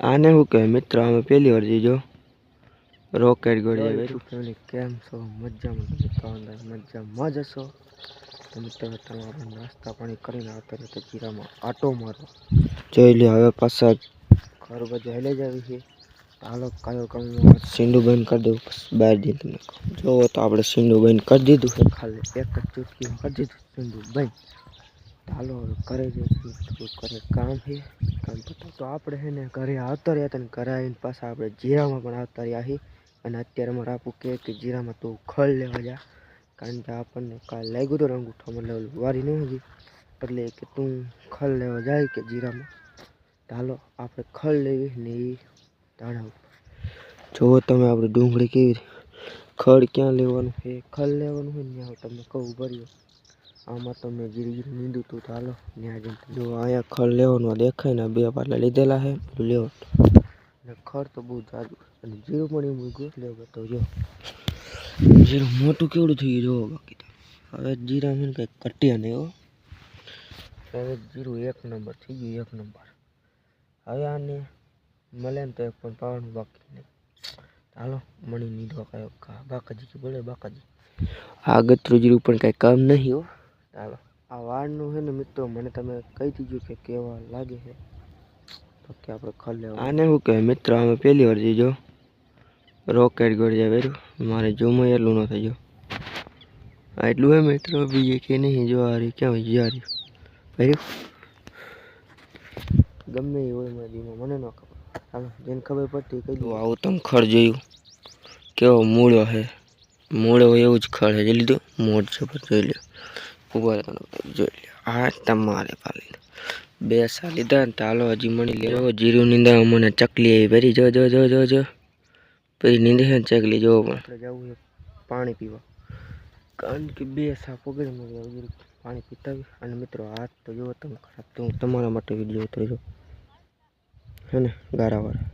આને શું કહે મિત્ર? અમે પહેલી વાર જીજો. રોકેટ ગોળી ફેમિલી કેમ છો? મજામાં તો અંદર મજામાં જ હશો? મિત્રો તમારે નાસ્તા પાણી કરીને આવતા રહે તો જીરામાં આટો મારો જોઈ લે હવે પાછા ઘર બધું હેલે જ આવી છે હાલો કયો કામ સીંડું બંધ કરી દઉં બહાર તમને જોવો તો આપણે સીંડું બંધ કરી દીધું છે. ખાલી એક જ ચૂટકી કરી દીધું સીંડું બંધ. ચાલો કરે કરે કામ છે. કામ પતા તો આપણે છે ને ઘરે આવતા રહ્યા તને ઘરે આવીને પાછા આપણે જીરામાં પણ આવતા રહ્યા છીએ અને અત્યારે મારે આપું કહે કે જીરામાં તું ખળ લેવા જા. કારણ કે આપણને કાલ લાગ્યું હતું અંગૂઠો મતલબ વારી નહીં હતી એટલે કે તું ખળ લેવા જાય કે જીરામાં. ચાલો આપણે ખળ લેવી ને એ ઉપર. જુઓ તમે આપણે ડુંગળી કેવી ખડ ક્યાં લેવાનું છે? ખલ લેવાનું હોય ને તમને કહું, ભર્યો. આમાં તો મેં જીરી જીરી નીંદું હતું ચાલો ત્યાં જઈને જો અહીંયા ખર લેવાનું દેખાય ને, બે પાટલા લીધેલા છે લેવો લેવાનું ખર તો બહુ જાજુ અને જીરું પણ એવું ગયું લેવો તો જો. જીરું મોટું કેવડું થઈ ગયું જોવો બાકી તો. હવે જીરા મને કંઈ કટ્યા નહીં હો હવે જીરું એક નંબર, થઈ ગયું એક નંબર. હવે આને મળે ને તો એક પણ પાવાનું બાકી નહીં. ચાલો મણી નીંદવા કયો બાકાજી કે બોલે બાકાજી. આ ગતરું જીરું પણ કાંઈ કામ નહીં હો. ચાલો આ વાળનું છે ને મિત્રો મને તમે કહી દીધું કે કેવા લાગે છે તો કે આપણે ખર લેવા આને શું કહેવાય મિત્ર અમે પહેલી વાર જીજો રોકેટ ગોળી બેરું મારે જોમાં એટલું ન થઈ ગયો. આ એટલું હે મિત્રો બીજે કે નહીં જો આ રહ્યું ક્યાં હોય રહ્યું. ભર્યું? ગમે એ હોય મારા દીમાં મને ન ખબર. ચાલો જેને ખબર પડતી કહી દઉં આવું તમે ખડ જોયું. કેવો મૂળો છે મૂળો એવું જ ખડ છે જોઈ લીધું? મોડ છે પર જોઈ લ્યો. ઊભા જોઈ લે આ તમારે પાલી બે સા લીધા ને ચાલો હજી મળી લે જીરું નીંદા અમને ચકલી આવી ભરી જો જો જો જો જો પછી નીંદે છે ચકલી જો પણ આપણે જવું છે પાણી પીવા કારણ કે બે સા પગડમાં પાણી પીતા અને મિત્રો હાથ તો જો તમે ખરાબ તો હું તમારા માટે વીડિયો ઉતરજો હે ને ગારાવાળા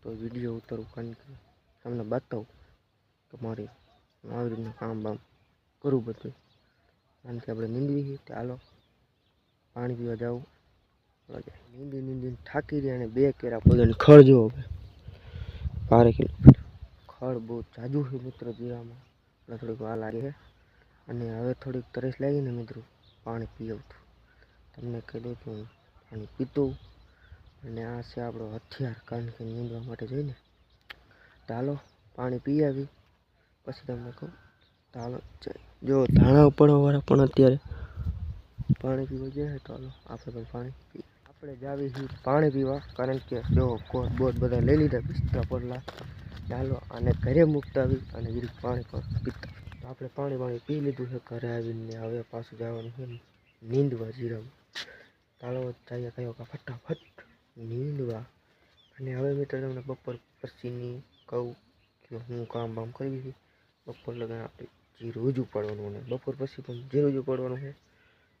તો વીડિયો ઉતારું કારણ કે તમને બતાવું કે મારી આવી રીતનું કામ બામ કરવું બધું કારણ કે આપણે નીંદવી છે ચાલો હાલો, પાણી પીવા જાવું નીંદી નીંદીને થાકી રહ્યા અને બે કેરા પગને ખડ જુઓ બારે કિલોમીટર. ખડ બહુ જાજુ છે મિત્રો જીરામાં એટલે થોડીક વાર લાગે છે. અને હવે થોડીક તરસ લાગી ને મિત્રો, પાણી પી આવતું તમને કહી દઉં છું, પાણી પીતું અને આ છે આપણો હથિયાર, કારણ કે નીંદવા માટે જઈને. ચાલો પાણી પી આવી. પછી તમને કહું. જો, ધાણા ઉપાડવાવાળા પણ અત્યારે પાણી પીવા જાય તો ચાલો આપણે પણ પાણી પી આપણે જાવી પાણી પીવા, કારણ કે જો કોટ બોટ બધા લઈ લીધા બિસ્તરા પડલા ચાલો, અને ઘરે મૂકતા આવી અને જરીક પાણી પણ પીતા. આપણે પાણી પાણી પી લીધું છે, ઘરે આવીને હવે પાછું જવાનું છે નીંદવા જીરામાં. ચાલો જઈએ કયો કે ફટાફટ નીંદવા. અને હવે મિત્રો તમને બપોર પછીની કહું કે હું કામ બામ કરી દીધી બપોર લગન આપણે જીરું રોજ ઉપાડવાનું અને બપોર પછી પણ જે રોજ ઉપાડવાનું છે.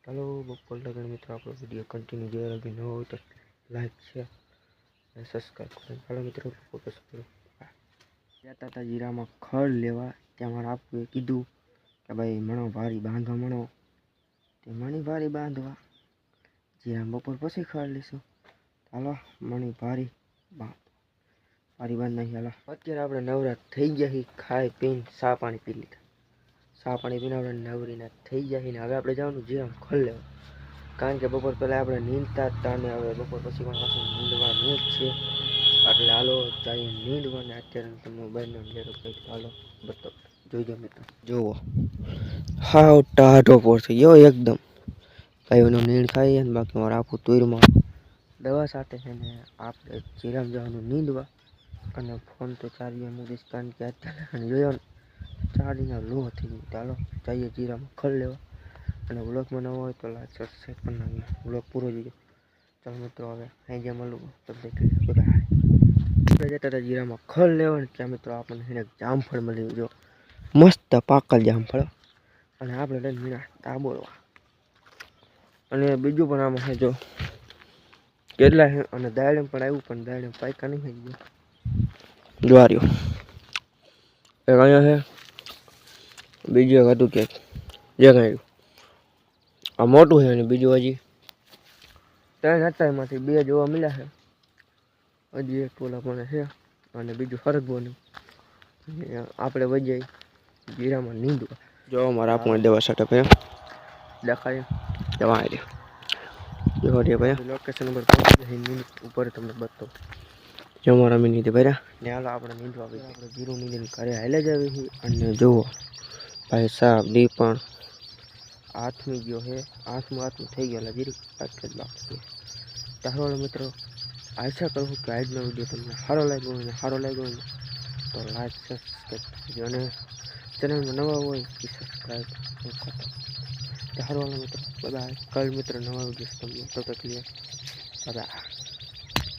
ચાલો, બપોર લગન મિત્રો, આપણો વીડિયો કન્ટિન્યુ જોયા લાગે ન હોય તો લાઈક છે અને સબસ્ક્રાઈબ કરો. ચાલો મિત્રો બપોર પછી જતા હતા જીરામાં ખડ લેવા. ત્યાં મારા આપવું કીધું કે ભાઈ, મણો ભારી બાંધવા મણો. તે મણી ભારી બાંધવા. જીરા બપોર પછી ખડ લઈશું ચાલો, મણી ભારી ભારી બાંધ નહીં, હાલો. અત્યારે આપણે નવરા થઈ ગયા છીએ. ખાઈ પીને સા પાણી પી લીધા. ચા પાણી પીને આપણે નવરીને થઈ જાય ને હવે આપણે જવાનું જીરામ ખોલ લેવા કારણ કે બપોર પહેલાં આપણે નીંદતા હતા ને હવે બપોર પછી પણ પાછું નીંદવાનું જ છે. એટલે હાલો, જઈએ નીંદવાને. અત્યારે તમને બંને અંધેરો કહી હાલો, બતાવો. જોઈજો મિત્રો. જુઓ. હાવ ટાઢો થઈ ગયો એકદમ. ભાઈઓનો નીંદ ખાઈએ ને બાકી મારે આખું તુરમાં. દવા સાથે છે ને આપણે જીરામ જવાનું નીંદવા. અને ફોન તો ચાર્જિંગ મૂકીશ કારણ કે અત્યારે જોયો ને ચાર્જિંગના લો થઈ ગયું ચાલો, જઈએ જીરામાં. ખર લેવા. અને વ્લોગમાં નવો હોય તો લાઈક સબસ્ક્રાઈબ પણ નાખીએ વ્લોગ પૂરો જોઈએ ચાલો મિત્રો, હવે અહીં જે મળું. તમને બધા જતા જીરામાં. ખર લેવા ત્યાં મિત્રો આપણને એને જામફળ મળી જો, મસ્ત પાકલ જામફળ. અને આપણે લઈને મીણા દાબોળવા અને બીજું પણ આમાં છે, જો કેટલા અને દાડમ પણ આવ્યું, પણ દાડમ પાયકા નહીં થઈ ગયું. જ્વાર્યો એક અહીંયા છે બીજું એક હતું કે જે કાંઈ આ મોટું છે અને બીજું હજી. ત્રણ હતા એમાંથી બે જોવા મળ્યા છે. હજી એક પોલા પણ છે અને બીજું હરગવાનું અને આપણે વજે જીરામાં નીંદવા જો મારા આપણે દેવા સેટઅપ હે દેખાય. જવા આવી જો દે ભાઈ. લોકેશન ઉપર પહોંચી ઉપર તમને બતો જો અમારા મિનિટ ભર્યા. ને હાલો આપણે નીંદવા આવી. આપણે જીરો નીંદીને ઘરે હાલે જ આવી અને જુઓ. ભાઈ સાહેબ દી પણ હાથમી ગયો હે. હાથમાં હાથમાં થઈ ગયેલા જીરી. આટલે જ છે. તારો મિત્રો, આશા કરું કે આજનો વીડિયો તમને સારો લાગ્યો હોય ને સારો લાગ્યો હોય તો લાઈક સબસ્ક્રાઈબ કરજો અને ચેનલમાં નવા હોય એ સબસ્ક્રાઈબ કરતા તો મિત્રો બધા કલ મિત્ર નવા વીડિયો તમને તો તકલીફ બધા